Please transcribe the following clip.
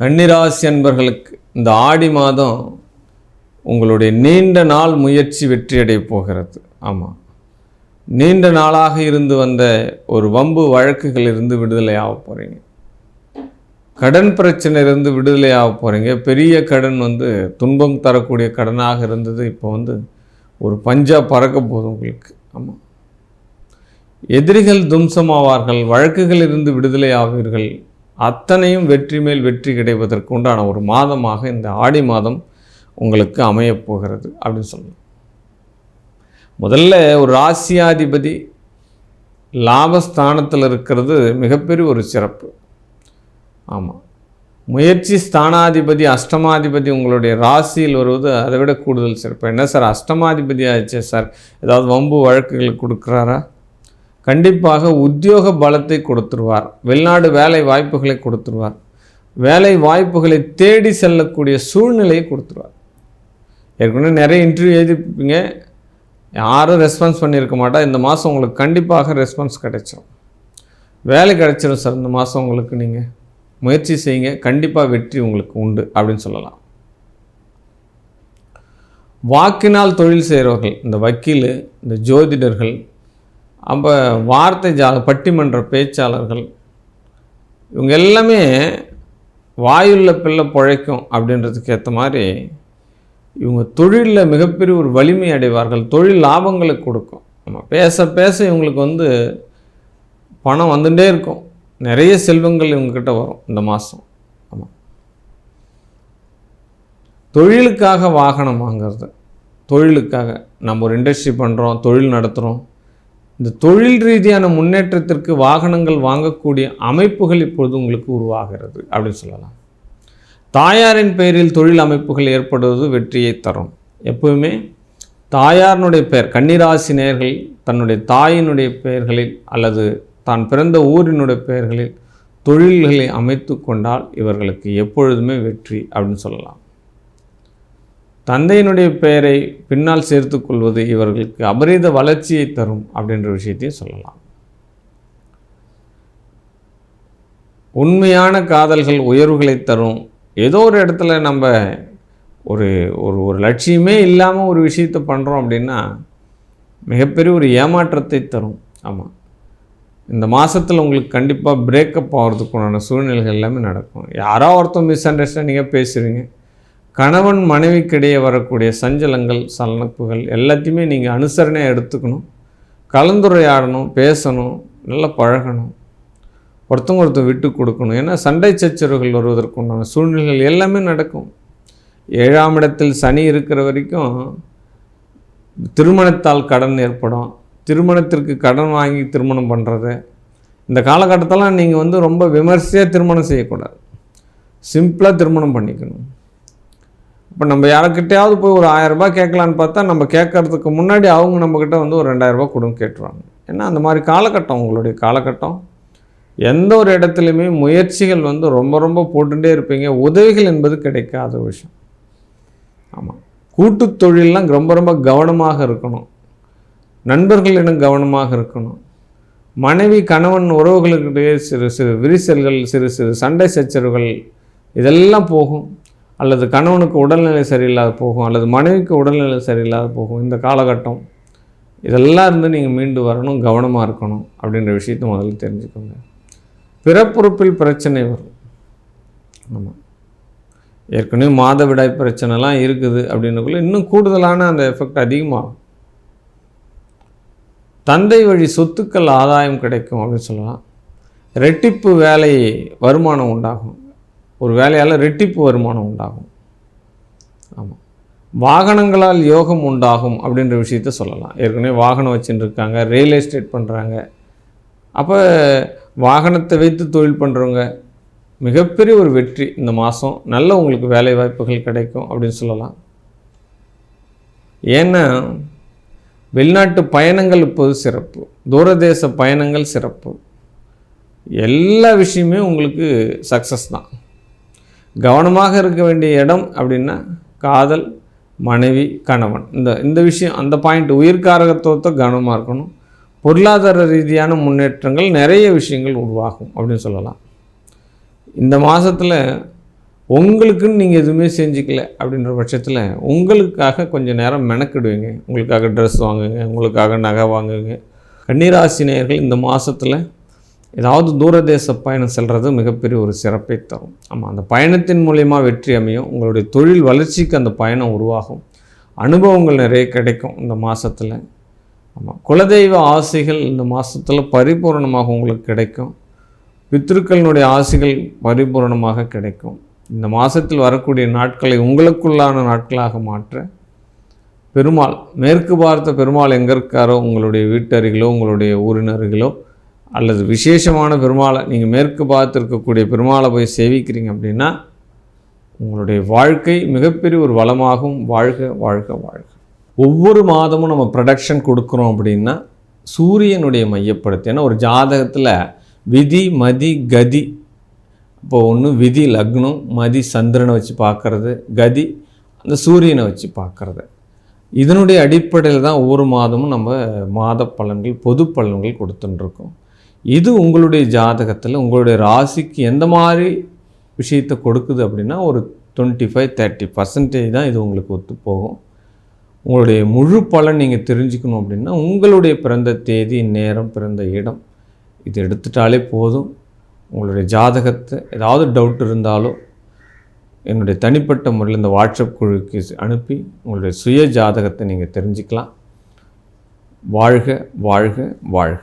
கன்னிராசி அன்பர்களுக்கு இந்த ஆடி மாதம் உங்களுடைய நீண்ட நாள் முயற்சி வெற்றியடைய போகிறது. ஆமாம் நீண்ட நாளாக இருந்து வந்த ஒரு வம்பு வழக்குகளிலிருந்து விடுதலை ஆக போகிறீங்க கடன் பிரச்சனையிலிருந்து விடுதலை ஆக போகிறீங்க பெரிய கடன் வந்து துன்பம் தரக்கூடிய கடனாக இருந்தது. இப்போ வந்து ஒரு பஞ்சா பறக்க போகுது உங்களுக்கு. ஆமாம் எதிரிகள் தும்சமாவார்கள் வழக்குகளிலிருந்து விடுதலை ஆவீர்கள். அத்தனையும் வெற்றி மேல் வெற்றி கிடைப்பதற்கு உண்டான ஒரு மாதமாக இந்த ஆடி மாதம் உங்களுக்கு அமையப் போகிறது அப்படின்னு சொல்லலாம் முதல்ல ஒரு ராசியாதிபதி லாபஸ்தானத்தில் இருக்கிறது மிகப்பெரிய ஒரு சிறப்பு. ஆமாம் முயற்சி ஸ்தானாதிபதி அஷ்டமாதிபதி உங்களுடைய ராசியில் வருவது அதை விட கூடுதல் சிறப்பு. என்ன சார்? அஷ்டமாதிபதி ஆச்சு சார். ஏதாவது வம்பு வழக்குகள் கொடுக்குறாரா? கண்டிப்பாக உத்தியோக பலத்தை கொடுத்துருவார். வெளிநாடு வேலை வாய்ப்புகளை கொடுத்துருவார். வேலை வாய்ப்புகளை தேடி செல்லக்கூடிய சூழ்நிலையை கொடுத்துருவார். ஏற்கனவே நிறைய இன்டர்வியூ எழுதிப்பீங்க யாரும் ரெஸ்பான்ஸ் பண்ணியிருக்க மாட்டா. இந்த மாதம் உங்களுக்கு கண்டிப்பாக ரெஸ்பான்ஸ் கிடைச்சிரும். வேலை கிடைச்சிரும் சார். இந்த மாதம் உங்களுக்கு நீங்கள் முயற்சி செய்யுங்க. கண்டிப்பாக வெற்றி உங்களுக்கு உண்டு அப்படின்னு சொல்லலாம். வாக்கினால் தொழில் செய்கிறவர்கள் இந்த வக்கீல் இந்த ஜோதிடர்கள் அப்போ வார்த்தை ஜா பட்டிமன்ற பேச்சாளர்கள் இவங்க எல்லாமே வாயுள்ள பிள்ளை பிழைக்கும் அப்படின்றதுக்கு ஏற்ற மாதிரி இவங்க தொழிலில் மிகப்பெரிய ஒரு வலிமை அடைவார்கள். தொழில் லாபங்களை கொடுக்கும். நம்ம பேச பேச இவங்களுக்கு வந்து பணம் வந்துட்டே இருக்கும். நிறைய செல்வங்கள் இவங்கக்கிட்ட வரும் இந்த மாதம் ஆமாம் தொழிலுக்காக வாகனம் வாங்குறது. தொழிலுக்காக நம்ம ஒரு இண்டஸ்ட்ரி பண்ணுறோம் தொழில் நடத்துகிறோம் இந்த தொழில் ரீதியான முன்னேற்றத்திற்கு வாகனங்கள் வாங்கக்கூடிய அமைப்புகள் இப்பொழுது உங்களுக்கு உருவாகிறது அப்படின்னு சொல்லலாம். தாயாரின் பெயரில் தொழில் அமைப்புகள் ஏற்படுவது வெற்றியை தரும். எப்பவுமே தாயாரினுடைய பெயர் கன்னிராசி நேர்கள் தன்னுடைய தாயினுடைய பெயர்களில் அல்லது தான் பிறந்த ஊரினுடைய பெயர்களில் தொழில்களை அமைத்து கொண்டால் இவர்களுக்கு எப்பொழுதுமே வெற்றி அப்படின்னு சொல்லலாம். தந்தையினுடைய பெயரை பின்னால் சேர்த்து கொள்வது இவர்களுக்கு அபரீத வளர்ச்சியை தரும் அப்படின்ற விஷயத்தையும் சொல்லலாம். உண்மையான காதல்கள் உயர்வுகளை தரும். ஏதோ ஒரு இடத்துல நம்ம ஒரு ஒரு ஒரு லட்சியமே இல்லாமல் ஒரு விஷயத்தை பண்ணுறோம் அப்படின்னா மிகப்பெரிய ஒரு ஏமாற்றத்தை தரும். ஆமாம் இந்த மாதத்தில் உங்களுக்கு கண்டிப்பாக பிரேக்கப் ஆகிறதுக்குண்டான சூழ்நிலைகள் எல்லாமே நடக்கும். யாரோ ஒருத்தர் மிஸ் அண்டர்ஸ்டாண்டிங்காக பேசுகிறீங்க கணவன் மனைவிக்கிடையே வரக்கூடிய சஞ்சலங்கள் சலனப்புகள் எல்லாத்தையுமே நீங்கள் அனுசரணையாக எடுத்துக்கணும். கலந்துரையாடணும் பேசணும் நல்லா பழகணும். ஒருத்தவங்க ஒருத்தர் விட்டு கொடுக்கணும். ஏன்னா சண்டை சச்சரவுகள் வருவதற்குண்டான சூழ்நிலைகள் எல்லாமே நடக்கும். ஏழாம் இடத்தில் சனி இருக்கிற வரைக்கும் திருமணத்தால் கடன் ஏற்படும். திருமணத்திற்கு கடன் வாங்கி திருமணம் பண்ணுறது இந்த காலகட்டத்தெல்லாம் நீங்கள் வந்து ரொம்ப விமர்சையாக திருமணம் செய்யக்கூடாது. சிம்பிளாக திருமணம் பண்ணிக்கணும். இப்போ நம்ம யாருக்கிட்டையாவது போய் ஒரு ஆயரரூபா கேட்கலான்னு பார்த்தா நம்ம கேட்கறதுக்கு முன்னாடி அவங்க நம்மக்கிட்ட வந்து ஒரு ரெண்டாயிரரூபா கொடுங்க கேட்டுருவாங்க. ஏன்னா அந்த மாதிரி காலகட்டம் உங்களுடைய காலகட்டம். எந்த ஒரு இடத்துலையுமே முயற்சிகள் வந்து ரொம்ப ரொம்ப போட்டுகிட்டே இருப்பீங்க. உதவிகள் என்பது கிடைக்காத விஷயம். ஆமாம் கூட்டு தொழிலெலாம் ரொம்ப ரொம்ப கவனமாக இருக்கணும். நண்பர்களிடம் கவனமாக இருக்கணும். மனைவி கணவன் உறவுகளுக்கிடையே சிறு சிறு விரிசல்கள் சிறு சிறு சண்டை சச்சரவுகள் இதெல்லாம் போகும். அல்லது கணவனுக்கு உடல்நிலை சரியில்லாத போகும் அல்லது மனைவிக்கு உடல்நிலை சரியில்லாத போகும் இந்த காலகட்டம் இதெல்லாம் இருந்து நீங்கள் மீண்டு வரணும் கவனமாக இருக்கணும் அப்படின்ற விஷயத்தை முதல்ல தெரிஞ்சுக்கோங்க. பிறப்புறுப்பில் பிரச்சனை வரும். ஆமாம் ஏற்கனவே மாதவிடாய் பிரச்சனைலாம் இருக்குது அப்படின்னக்குள்ள இன்னும் கூடுதலான அந்த எஃபெக்ட் அதிகமாகும். தந்தை வழி சொத்துக்கள் ஆதாயம் கிடைக்கும் அப்படின்னு சொல்லலாம். ரெட்டிப்பு வேலை வருமானம் உண்டாகும். ஒரு வேலையால் ரெட்டிப்பு வருமானம் உண்டாகும். ஆமாம் வாகனங்களால் யோகம் உண்டாகும் அப்படின்ற விஷயத்த சொல்லலாம். ஏற்கனவே வாகனம் வச்சுட்டுருக்காங்க ரியல் எஸ்டேட் பண்ணுறாங்க அப்போ வாகனத்தை வைத்து தொழில் பண்ணுறவங்க மிகப்பெரிய ஒரு வெற்றி இந்த மாதம் நல்ல உங்களுக்கு வேலை வாய்ப்புகள் கிடைக்கும் அப்படின்னு சொல்லலாம். ஏன்னா வெளிநாட்டு பயணங்கள் இப்போது சிறப்பு. தூரதேச பயணங்கள் சிறப்பு. எல்லா விஷயமே உங்களுக்கு சக்ஸஸ் தான். கவனமாக இருக்க வேண்டிய இடம் அப்படின்னா காதல் மனைவி கணவன். இந்த இந்த விஷயம் அந்த பாயிண்ட் உயிர்காரகத்துவத்தை கவனமாக இருக்கணும். பொருளாதார ரீதியான முன்னேற்றங்கள் நிறைய விஷயங்கள் உருவாகும் அப்படின்னு சொல்லலாம். இந்த மாதத்தில் உங்களுக்குன்னு நீங்கள் எதுவுமே செஞ்சுக்கல அப்படின்ற பட்சத்தில் உங்களுக்காக கொஞ்சம் நேரம் மெனக்கிடுவீங்க. உங்களுக்காக ட்ரெஸ் வாங்குங்க உங்களுக்காக நகை வாங்குங்க. கன்னிராசினியர்கள் இந்த மாதத்தில் ஏதாவது தூரதேச பயணம் செல்கிறது மிகப்பெரிய ஒரு சிறப்பை தரும். ஆமாம் அந்த பயணத்தின் மூலயமா வெற்றி அமையும். உங்களுடைய தொழில் வளர்ச்சிக்கு அந்த பயணம் உருவாகும். அனுபவங்கள் நிறைய கிடைக்கும் இந்த மாதத்தில் ஆமாம் குலதெய்வ ஆசைகள் இந்த மாதத்தில் பரிபூரணமாக உங்களுக்கு கிடைக்கும். பித்திருக்களினுடைய ஆசைகள் பரிபூரணமாக கிடைக்கும். இந்த மாதத்தில் வரக்கூடிய நாட்களை உங்களுக்குள்ளான நாட்களாக மாற்ற பெருமாள் மேற்கு பார்த்த பெருமாள் எங்கே இருக்காரோ உங்களுடைய வீட்டருகிலோ உங்களுடைய ஊரினருகிலோ அல்லது விசேஷமான பெருமாளை நீங்கள் மேற்கு பார்த்து இருக்கக்கூடிய பெருமாளை போய் சேவிக்கிறீங்க அப்படின்னா உங்களுடைய வாழ்க்கை மிகப்பெரிய ஒரு வளமாகும். வாழ்க வாழ்க வாழ்க. ஒவ்வொரு மாதமும் நம்ம ப்ரொடக்ஷன் கொடுக்குறோம் அப்படின்னா சூரியனுடைய மையப்படுத்தி ஏன்னா ஒரு ஜாதகத்தில் விதி மதி கதி. இப்போ ஒன்று விதி லக்னம் மதி சந்திரனை வச்சு பார்க்குறது கதி அந்த சூரியனை வச்சு பார்க்கறது. இதனுடைய அடிப்படையில் தான் ஒவ்வொரு மாதமும் நம்ம மாத பலன்கள் பொது பலன்கள் கொடுத்துட்டுருக்கோம். இது உங்களுடைய ஜாதகத்தில் உங்களுடைய ராசிக்கு எந்த மாதிரி விஷயத்தை கொடுக்குது அப்படின்னா ஒரு டுவெண்ட்டி ஃபைவ் தேர்ட்டி பர்சன்டேஜ் தான் இது உங்களுக்கு ஒத்து போகும். உங்களுடைய முழு பலன் நீங்கள் தெரிஞ்சுக்கணும் அப்படின்னா உங்களுடைய பிறந்த தேதி நேரம் பிறந்த இடம் இது எடுத்துட்டாலே போதும். உங்களுடைய ஜாதகத்தை ஏதாவது டவுட் இருந்தாலோ என்னுடைய தனிப்பட்ட முறையில் இந்த வாட்ஸ்அப் குழுக்கு அனுப்பி உங்களுடைய சுய ஜாதகத்தை நீங்கள் தெரிஞ்சுக்கலாம். வாழ்க வாழ்க வாழ்க.